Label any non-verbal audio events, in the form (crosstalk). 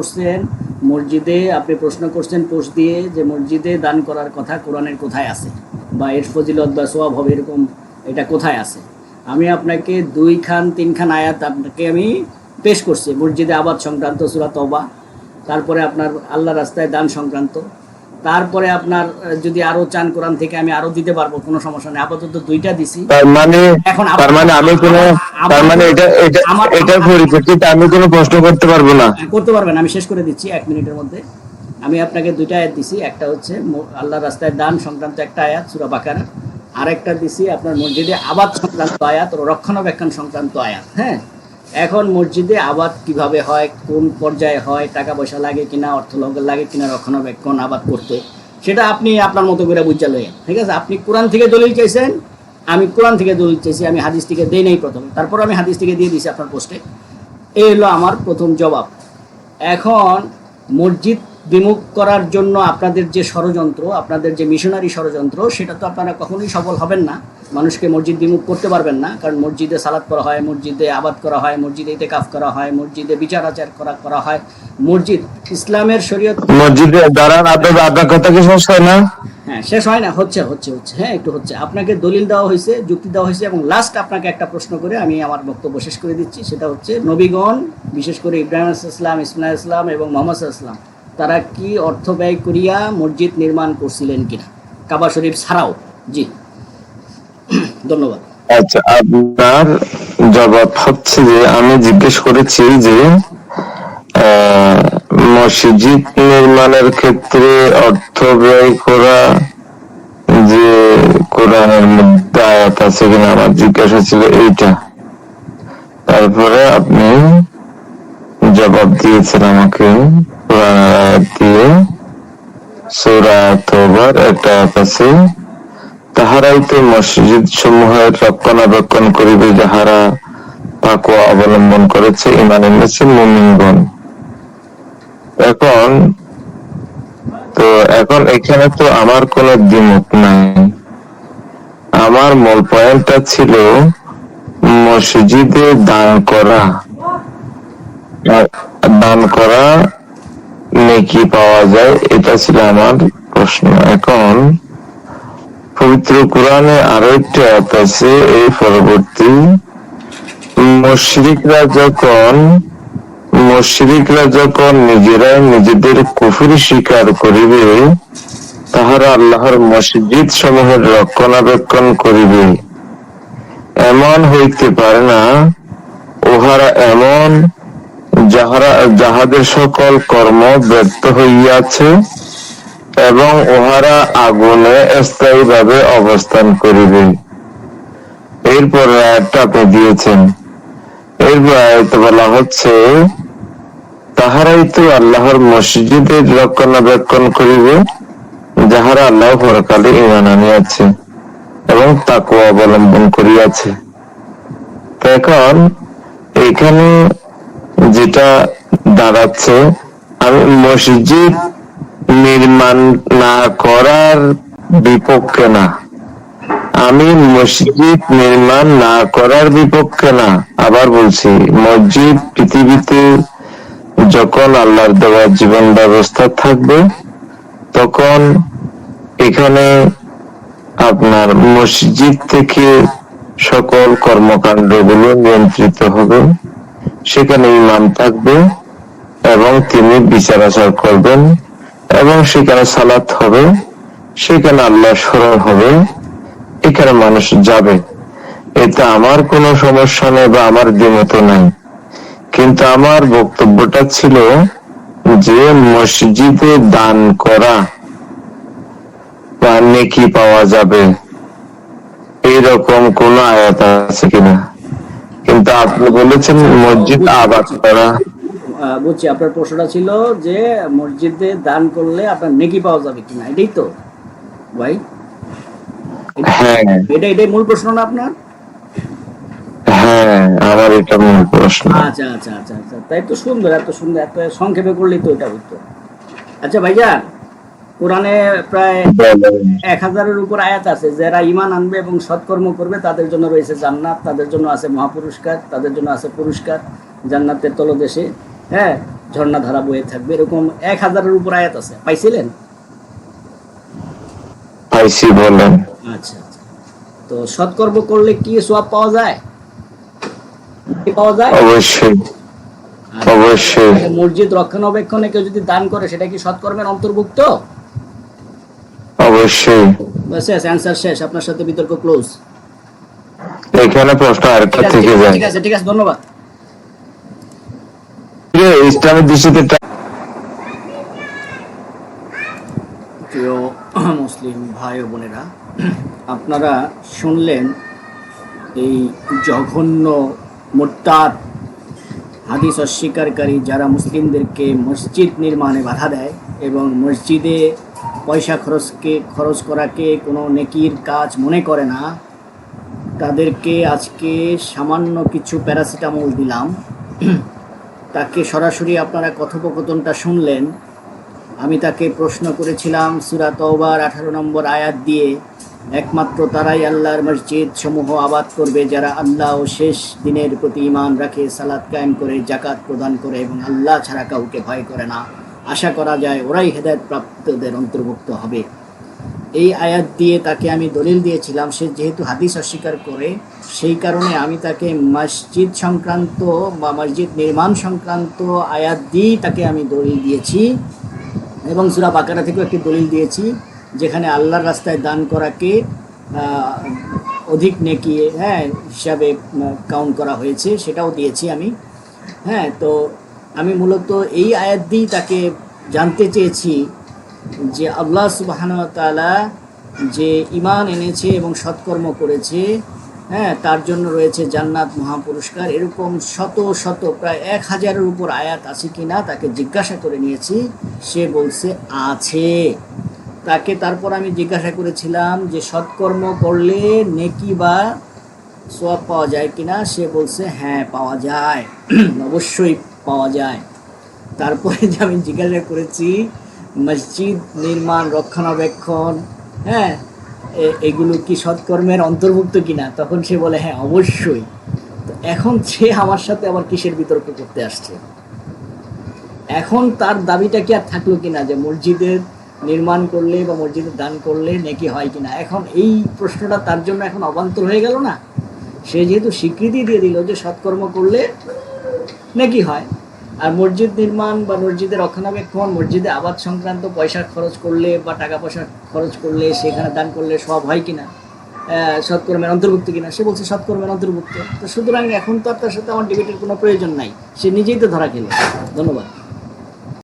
করছেন, মসজিদে আপনি প্রশ্ন করছেন, পোস্ট দিয়ে যে মসজিদে দান করার কথা কোরআনের কোথায় আছে? বা এর ফজিলত বা সোয়াব হবে এরকম, এটা কোথায় আছে? আমি আপনাকে দুই খান, তিন খান আয়াত আপনাকে আমি পেশ করছি। মসজিদে আবাদ সংক্রান্ত সুরাত অবা তারপরে আপনার আল্লাহ রাস্তায় দান সংক্রান্ত। তারপরে আপনার যদি আরও চান কোরআন থেকে আমি আরও দিতে পারব কোনো সমস্যা নেই। আপাতত দুইটা দিছি। তার মানে এখন তার মানে আমি কোনো তার মানে এটা এটা এটার পরিপ্রেক্ষিতে আমি কোনো প্রশ্ন করতে পারব না। করতে পারবেন আমি শেষ করে দিচ্ছি এক মিনিটের মধ্যে। আমি আপনাকে দুইটা আয়াত দিছি একটা হচ্ছে আল্লাহ রাস্তায় দান সংক্রান্ত একটা আয়াত সুরা বাকারা। আর একটা দিছি আপনার মসজিদে আবাদ সংক্রান্ত আয়াত রক্ষণাবেক্ষণ সংক্রান্ত আয়াত হ্যাঁ? এখন মসজিদে আবাদ কীভাবে হয়, কোন পর্যায়ে হয়, টাকা পয়সা লাগে কিনা, অর্থ লগ- কিনা, রক্ষণাবেক্ষণ, আবাদ করতে, সেটা আপনি আপনার মতো করে বুঝা লইয়েন, ঠিক আছে? আপনি কোরআন থেকে দলিল চাইছেন, আমি কোরআন থেকে দলিল চাইছি, আমি হাদিস থেকে দেই নাই প্রথমে, তারপর আমি হাদিস থেকে দিয়ে দিয়েছি আপনার পোস্টে। এই হলো আমার প্রথম জবাব। এখন মসজিদ বিমুখ করার জন্য আপনাদের যে ষড়যন্ত্র আপনাদের যে মিশনারি ষড়যন্ত্র সেটা তো আপনারা কখনোই সফল হবেন না। মানুষকে মসজিদ বিমুখ করতে পারবেন না কারণ মসজিদে সালাদ করা হয় মসজিদে আবাদ করা হয় মসজিদে ইতেকাফ করা হয় মসজিদে বিচার আচার করা করা হয়। মসজিদ ইসলামের শরীয়ত মসজিদে দাঁড়ান আপনার আপনার কথা কি শেষ হয় না? হ্যাঁ শেষ হয় না হচ্ছে হচ্ছে হচ্ছে। হ্যাঁ একটু হচ্ছে। আপনাকে দলিল দেওয়া হয়েছে যুক্তি দেওয়া হয়েছে এবং লাস্ট আপনাকে একটা প্রশ্ন করে আমি আমার বক্তব্য শেষ করে দিচ্ছি। সেটা হচ্ছে নবীগণ বিশেষ করে ইব্রাহিম ইসলাম ইসমাইল ইসলাম এবং মোহাম্মদ ইসলাম তারা কি অর্থ ব্যয় করিয়া মসজিদ নির্মাণ করছিলেন কিনা? কাবা শরীফ ছাড়াও। জি। ধন্যবাদ। আচ্ছা আপনার জবাব হচ্ছে যে, আমি জিজ্ঞেস করেছি যে মসজিদ নির্মাণের ক্ষেত্রে অর্থ ব্যয় করা যে কোরআনের মধ্যে আয়াত আছে কিনা, আমার জিজ্ঞাসা ছিল এইটা। তারপরে আপনি জবাব দিয়েছেন আমাকে। দিয়ে সূরা তোবার একটা আছে। তাহারাই তো মসজিদ সমূহের রক্ষণাবেক্ষণ করিবে যাহারা তাকুয়া অবলম্বন করেছে ইমান এনেছে মুমিনগণ। এখন, তো এখন এখানে তো আমার কোনো দ্বিমত নাই। আমার মূল পয়েন্টটা ছিল মসজিদে দান করা। দান করা নেকি পাওয়া যায়, এটা ছিল আমার প্রশ্ন। এখন পবিত্র কোরআনে আরও একটি আয়াত আছে, এই পরবর্তী। মুশরিকরা যখন মুশরিকরা যখন নিজেরাই নিজেদের কুফুর স্বীকার করিবে, তাহারা আল্লাহর মসজিদ সমূহের রক্ষণাবেক্ষণ করিবে। এমন হইতে পারে না, উহারা এমন যাহারা, যাহাদের সকল কর্ম ব্যর্থ হইয়াছে এবং উহারা আগুনে স্থায়ীভাবে অবস্থান করিবে। এরপর আপনি দিয়েছেন। বলা হচ্ছে, তাহারাই তো আল্লাহর মসজিদের রক্ষণাবেক্ষণ করিবে, যাহারা আল্লাহ পরকালে ইমান আনিয়াছে এবং তাকে অবলম্বন করিয়াছে। এখন এখানে যেটা দাঁড়াচ্ছে আমি মসজিদ নির্মাণ না করার বিপক্ষে না। আমি মসজিদ নির্মাণ না করার বিপক্ষে না। আবার বলছি, মসজিদ পৃথিবীতে যখন আল্লাহর দেওয়া জীবন ব্যবস্থা থাকবে, তখন এখানে আপনার মসজিদ থেকে সকল কর্মকাণ্ডগুলো নিয়ন্ত্রিত হবে। সেখানে ইমাম থাকবে এবং তিনি বিচার আচার করবেন এবং সেখানে সালাত হবে, সেখানে আল্লাহ স্মরণ হবে, এখানে মানুষ যাবে। এতে আমার কোনো সমস্যা নেই বা আমার দ্বিমত নাই। কিন্তু আমার বক্তব্যটা ছিল যে মসজিদে দান করা বা নেকি পাওয়া যাবে এইরকম কোন আয়াত আছে কিনা? কিন্তু আপনি বলেছেন মসজিদ আবাদ করা। বুঝছি আপনার প্রশ্নটা ছিল যে মসজিদে দান করলে আপনার নেকি পাওয়া যাবে কিনা এটাই তো ভাই। হ্যাঁ। এটা এটাই মূল প্রশ্ন না আপনার? হ্যাঁ আমার এটা মূল প্রশ্ন। আচ্ছা আচ্ছা আচ্ছা আচ্ছা তাই তো সুন্দর এত সুন্দর এত সংক্ষেপে করলেই তো এটা উত্তর আচ্ছা ভাইয়া কোরআনে প্রায় এক হাজারের উপর আয়াত আছে যারা ইমান আনবে এবং সৎকর্ম করবে তাদের জন্য রয়েছে জান্নাত তাদের জন্য আছে মহাপুরস্কার তাদের জন্য আছে পুরস্কার জান্নাতের তলদেশে হ্যাঁ ঝর্ণা ধারা বয়ে থাকবে এরকম এক হাজারের উপর আয়াত আছে। পাইছিলেন? পাইছি বলেন। আচ্ছা আচ্ছা। তো সৎকর্ম করলে কি সব পাওয়া যায়? কি পাওয়া যায়? অবশ্যই। আচ্ছা। অবশ্যই। মসজিদ রক্ষণাবেক্ষণে কেউ যদি দান করে সেটা কি সৎকর্মের অন্তর্ভুক্ত? শেষ অ্যান্সার শেষ আপনার সাথে বিতর্ক ক্লোজ এখানে প্রশ্ন আরেকটা থেকে যায়। ঠিক আছে ঠিক আছে ধন্যবাদ। ইসলামের দৃষ্টিতে প্রিয় মুসলিম ভাই ও বোনেরা আপনারা শুনলেন এই জঘন্য মোট্টার হাদিস অস্বীকারী যারা মুসলিমদেরকে মসজিদ নির্মাণে বাধা দেয় এবং মসজিদে পয়সা খরচকে, খরচ করাকে কোনো নেকির কাজ মনে করে না। তাদেরকে আজকে সামান্য কিছু প্যারাসিটামল দিলাম। তাকে সরাসরি আপনারা কথোপকথনটা শুনলেন। আমি তাকে প্রশ্ন করেছিলাম, সুরা তওবার আঠারো নম্বর আয়াত দিয়ে, একমাত্র তারাই আল্লাহর মসজিদ সমূহ আবাদ করবে যারা আল্লাহ ও শেষ দিনের প্রতি ইমান রাখে সালাদ কায়েম করে জাকাত প্রদান করে এবং আল্লাহ ছাড়া কাউকে ভয় করে না। আশা করা যায় ওরাই হেদায়ত প্রাপ্তদের অন্তর্ভুক্ত হবে। এই আয়াত দিয়ে তাকে আমি দলিল দিয়েছিলাম, সে যেহেতু হাদিস অস্বীকার করে, সেই কারণে আমি তাকে মসজিদ সংক্রান্ত বা মসজিদ নির্মাণ সংক্রান্ত আয়াত দিয়েই তাকে আমি দলিল দিয়েছি এবং সুরা বাকারা থেকেও একটি দলিল দিয়েছি, যেখানে আল্লাহর রাস্তায় দান করাকে অধিক নেকি হ্যাঁ হিসাবে কাউন্ট করা হয়েছে, সেটাও দিয়েছি আমি। হ্যাঁ তো আমি মূলত এই আয়াত দিয়েই তাকে জানতে চেয়েছি যে আল্লাহ সুবাহান তাআলা যে ইমান এনেছে এবং সৎকর্ম করেছে হ্যাঁ তার জন্য রয়েছে জান্নাত মহাপুরস্কার। এরকম শত শত, প্রায় এক হাজারের উপর আয়াত আছে কি না তাকে জিজ্ঞাসা করে নিয়েছি। সে বলছে, আছে। তাকে তারপর আমি জিজ্ঞাসা করেছিলাম যে সৎকর্ম করলে নেকি বা সোয়াব পাওয়া যায় কিনা? সে বলছে হ্যাঁ পাওয়া যায়। (clears throat) অবশ্যই পাওয়া যায়। তারপরে যে আমি জিজ্ঞাসা করেছি, মসজিদ নির্মাণ, রক্ষণাবেক্ষণ হ্যাঁ এগুলো কি সৎকর্মের অন্তর্ভুক্ত কিনা? তখন সে বলে হ্যাঁ অবশ্যই। এখন সে আমার সাথে আবার কিসের বিতর্ক করতে আসছে? এখন তার দাবিটা কি আর থাকল কিনা? যে মসজিদের নির্মাণ করলে বা মসজিদের দান করলে নেকি হয় কিনা? এখন এই প্রশ্নটা তার জন্য এখন অবান্তর হয়ে গেল না? সে যেহেতু স্বীকৃতি দিয়ে দিল যে সৎকর্ম করলে নাকি হয়? আর মসজিদ নির্মাণ বা মসজিদের রক্ষণাবেক্ষণ, মসজিদে আবাদ সংক্রান্ত পয়সা খরচ করলে বা টাকা পয়সা খরচ করলে, সেখানে দান করলে সব হয় কিনা? সৎকর্মের অন্তর্ভুক্ত কিনা? সে বলছে সৎকর্মের অন্তর্ভুক্ত। তো সুতরাং এখন তো আর তার সাথে আমার ডিবেটের কোনো প্রয়োজন নাই। সে নিজেই তো ধরা খেল। ধন্যবাদ।